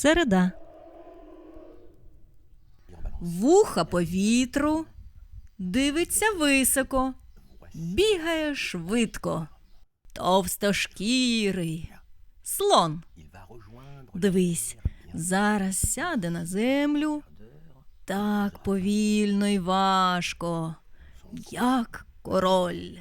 Середа. Вуха по вітру, дивиться високо, бігає швидко, товстошкірий, слон. Дивись, зараз сяде на землю. Так повільно й важко, як король.